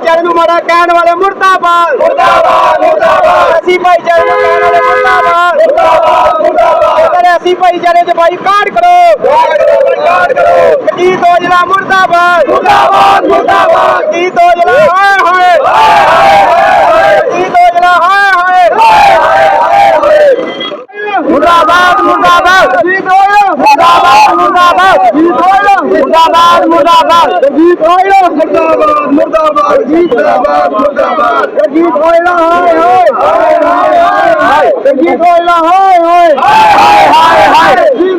ਭਾਈਚਾਰੇ ਨੂੰ ਮਾੜਾ ਕਹਿਣ ਵਾਲੇ ਮੁਰਦਾਬਾਦ। ਮੁਰਦਾਬਾਦ ਮੁਰਦਾਬਾਦ। ਅਸੀਂ ਭਾਈਚਾਰੇ ਨੂੰ ਕਹਿਣ ਵਾਲੇ ਮੁਰਦਾਬਾਦ। ਮੁਰਦਾਬਾਦ ਮੁਰਦਾਬਾਦ। ਅਗਰ ਅਸੀਂ ਭਾਈਚਾਰੇ ਚ ਬਾਈਕਾਟ ਕਰੋ। ਬਾਈਕਾਟ ਕਰੋ ਜੀ ਦੋਜਲਾ ਮੁਰਦਾਬਾਦ। ਮੁਰਦਾਬਾਦ ਮੁਰਦਾਬਾਦ ਜੀ ਦੋਜਲਾ ਹਾਏ ਹਾਏ ਜੀ ਦੋਜਲਾ ਹਾਏ ਹਾਏ ਮੁਰਦਾਬਾਦ ਮੁਰਦਾਬਾਦ। ਜੀ ਦੋਜਲਾ ਮੁਰਦਾਬਾਦ ਮੁਰਦਾਬਾਦ। ਜੀ ਦੋਜਲਾ ਮੁਰਦਾਬਾਦ ਮੁਰਦਾਬਾਦ। ਜੀ ਦੋਜਲਾ ਮੁਰਦਾਬਾਦ ਮੁਰਦਾਬਾਦ ਜੀ ਮੁਰਦਾਬਾਦ ਮੁਰਦਾਬਾਦ। ਜੀ ਦੋਜਲਾ ਹਾਏ ਹਾਏ। ਹਾਏ ਹਾਏ ਜੀ ਦੋਜਲਾ ਹਾਏ ਹਾਏ। ਹਾਏ ਹਾਏ ਹਾਏ।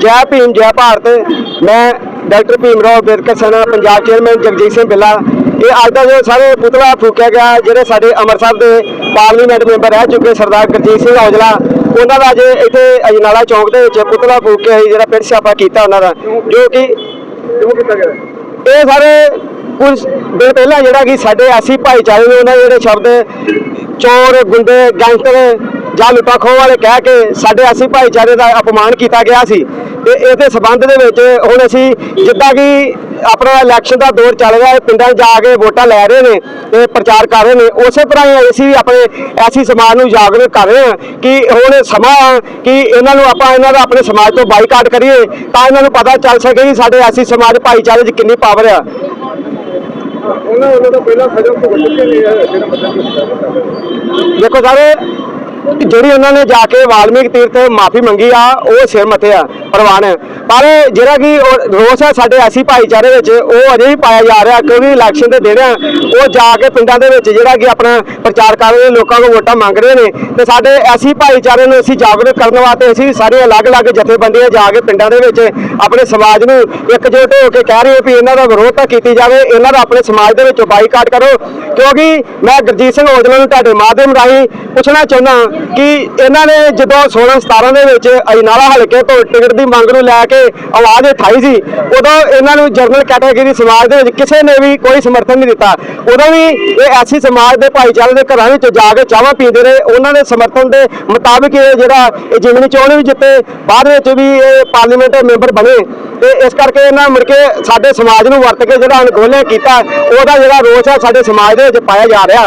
ਜੈ ਭੀਮ, ਜੈ ਭਾਰਤ। ਮੈਂ ਡਾਕਟਰ ਭੀਮ ਰਾਓ ਅੰਬੇਦਕਰ ਸੈਨਾ, ਪੰਜਾਬ ਚੇਅਰਮੈਨ ਜਗਜੀਤ ਸਿੰਘ ਬਿੱਲਾ। ਇਹ ਅੱਜ ਦਾ ਜੋ ਸਾਰੇ ਪੁਤਲਾ ਫੂਕਿਆ ਗਿਆ, ਜਿਹੜੇ ਸਾਡੇ ਅੰਮ੍ਰਿਤਸਰ ਦੇ ਪਾਰਲੀਮੈਂਟ ਮੈਂਬਰ ਰਹਿ ਚੁੱਕੇ ਸਰਦਾਰ ਗੁਰਜੀਤ ਸਿੰਘ ਔਜਲਾ। ਉਹਨਾਂ ਦਾ ਅੱਜ ਇੱਥੇ ਅਜਨਾਲਾ ਚੌਂਕ ਦੇ ਵਿੱਚ ਪੁਤਲਾ ਫੂਕ ਕੇ ਜਿਹੜਾ ਪਿੰਡ ਛਾਪਾ ਕੀਤਾ ਉਹਨਾਂ ਦਾ, ਜੋ ਕਿ ਇਹ ਸਾਰੇ ਕੁਝ ਦਿਨ ਪਹਿਲਾਂ ਜਿਹੜਾ ਕਿ ਸਾਡੇ ਐਸੀ ਭਾਈਚਾਰੇ ਨੇ ਉਹਨਾਂ ਦੇ ਜਿਹੜੇ ਸ਼ਬਦ ਚੋਰ, ਗੁੰਡੇ, ਗੈਂਗਸਟਰ ਜਾਂ ਲੁੱਟਾਖੋ ਵਾਲੇ ਕਹਿ ਕੇ ਸਾਡੇ ਐਸੀ ਭਾਈਚਾਰੇ ਦਾ ਅਪਮਾਨ ਕੀਤਾ ਗਿਆ ਸੀ ਤੇ ਇਹਦੇ ਸਬੰਧ ਦੇ ਵਿੱਚ ਹੁਣ ਅਸੀਂ ਜਿੱਦਾਂ ਕਿ ਆਪਣਾ ਇਲੈਕਸ਼ਨ ਦਾ ਦੌਰ ਚੱਲ ਰਿਹਾ ਹੈ ਪਿੰਡਾਂ ਜਾ ਕੇ ਵੋਟਾਂ ਲੈ ਰਹੇ ਨੇ ਤੇ ਪ੍ਰਚਾਰ ਕਰ ਰਹੇ ਨੇ। ਉਸੇ ਤਰ੍ਹਾਂ ਹੀ ਅਸੀਂ ਵੀ ਆਪਣੇ ਐਸੀ ਸਮਾਜ ਨੂੰ ਜਾਗਰੂਕ ਕਰ ਰਹੇ ਹਾਂ ਕਿ ਹੁਣ ਸਮਾਂ ਆ ਕਿ ਇਹਨਾਂ ਨੂੰ ਆਪਾਂ ਇਹਨਾਂ ਦਾ ਆਪਣੇ ਸਮਾਜ ਤੋਂ ਬਾਈਕਾਟ ਕਰੀਏ ਤਾਂ ਇਹਨਾਂ ਨੂੰ ਪਤਾ ਚੱਲ ਸਕੇ ਕਿ ਸਾਡੇ ਐਸੀ ਸਮਾਜ ਭਾਈਚਾਰੇ 'ਚ ਕਿੰਨੀ ਪਾਵਰ ਆ। ਉਹਨਾਂ ਉਹਨਾਂ ਦਾ ਪਹਿਲਾਂ ਸਜ਼ਾ ਭੁਗਤ ਚੁੱਕੇ ਨੇ ਜਿਹੜਾ ਮਤਲਬ ਦੇਖੋ ਸਾਰੇ ਜਿਹੜੀ ਉਹਨਾਂ ਨੇ ਜਾ ਕੇ ਵਾਲਮੀਕ ਤੀਰਥ ਮਾਫੀ ਮੰਗੀ ਆ, ਉਹ ਸਿਰ ਮੱਥੇ ਆ ਪ੍ਰਵਾਨ ਹੈ। ਪਰ ਜਿਹੜਾ ਕਿ ਰੋਸ ਹੈ ਸਾਡੇ ਐਸੀ ਭਾਈਚਾਰੇ ਵਿੱਚ, ਉਹ ਅਜੇ ਵੀ ਪਾਇਆ ਜਾ ਰਿਹਾ, ਕਿਉਂਕਿ ਇਲੈਕਸ਼ਨ ਦੇ ਦਿਨ ਆ, ਉਹ ਜਾ ਕੇ ਪਿੰਡਾਂ ਦੇ ਵਿੱਚ ਜਿਹੜਾ ਕਿ ਆਪਣਾ ਪ੍ਰਚਾਰ ਕਰ ਰਹੇ ਲੋਕਾਂ ਕੋਲ ਵੋਟਾਂ ਮੰਗ ਰਹੇ ਨੇ ਤੇ ਸਾਡੇ ਐਸੀ ਭਾਈਚਾਰੇ ਨੂੰ ਅਸੀਂ ਜਾਗਰੂਕ ਕਰਨ ਵਾਸਤੇ ਅਸੀਂ ਸਾਰੇ ਅਲੱਗ-ਅਲੱਗ ਜਥੇਬੰਦੀਆਂ ਜਾ ਕੇ ਪਿੰਡਾਂ ਦੇ ਵਿੱਚ ਆਪਣੇ ਸਮਾਜ ਨੂੰ ਇਕਜੁੱਟ ਹੋ ਕੇ ਕਹਿ ਰਹੇ ਹੋ ਵੀ ਇਹਨਾਂ ਦਾ ਵਿਰੋਧ ਤਾਂ ਕੀਤੀ ਜਾਵੇ, ਇਹਨਾਂ ਦਾ ਆਪਣੇ ਸਮਾਜ ਦੇ ਵਿੱਚ ਬਾਈਕਾਟ ਕਰੋ ਕਿਉਂਕਿ ਮੈਂ ਗੁਰਜੀਤ ਸਿੰਘ ਔਜਲਾ ਨੂੰ ਤੁਹਾਡੇ ਮਾਧਿਅਮ ਰਾਹੀਂ ਪੁੱਛਣਾ ਚਾਹੁੰਦਾ ਕਿ ਇਹਨਾਂ ਨੇ ਜਦੋਂ 16 17 ਦੇ ਵਿੱਚ ਅਜਨਾਲਾ ਹਲਕੇ ਤੋਂ ਟਿਕਟ ਦੀ ਮੰਗ ਨੂੰ ਲੈ ਕੇ ਆਵਾਜ਼ ਉਠਾਈ ਸੀ, ਉਦੋਂ ਇਹਨਾਂ ਨੂੰ ਜਰਨਲ ਕੈਟਾਗਰੀ ਸਮਾਜ ਦੇ ਵਿੱਚ ਕਿਸੇ ਨੇ ਵੀ ਕੋਈ ਸਮਰਥਨ ਨਹੀਂ ਦਿੱਤਾ। ਉਦੋਂ ਵੀ ਇਹ ਐਸੀ ਸਮਾਜ ਦੇ ਭਾਈਚਾਰੇ ਦੇ ਘਰਾਂ ਵਿੱਚ ਜਾ ਕੇ ਚਾਹਾਂ ਪੀਂਦੇ ਰਹੇ। ਉਹਨਾਂ ਦੇ ਸਮਰਥਨ ਦੇ ਮੁਤਾਬਿਕ ਇਹ ਜਿਹੜਾ ਇਹ ਜਿਮਨੀ ਚੋਣ ਵੀ ਜਿੱਤੇ, ਬਾਅਦ ਵਿੱਚ ਵੀ ਇਹ ਪਾਰਲੀਮੈਂਟ ਮੈਂਬਰ ਬਣੇ। ਤੇ ਇਸ ਕਰਕੇ ਇਹਨਾਂ ਮੁੜ ਕੇ ਸਾਡੇ ਸਮਾਜ ਨੂੰ ਵਰਤ ਕੇ ਜਿਹੜਾ ਅਣਗੌਲਿਆ ਕੀਤਾ, ਉਹਦਾ ਜਿਹੜਾ ਰੋਸ ਹੈ ਸਾਡੇ ਸਮਾਜ ਦੇ ਵਿੱਚ ਪਾਇਆ ਜਾ ਰਿਹਾ।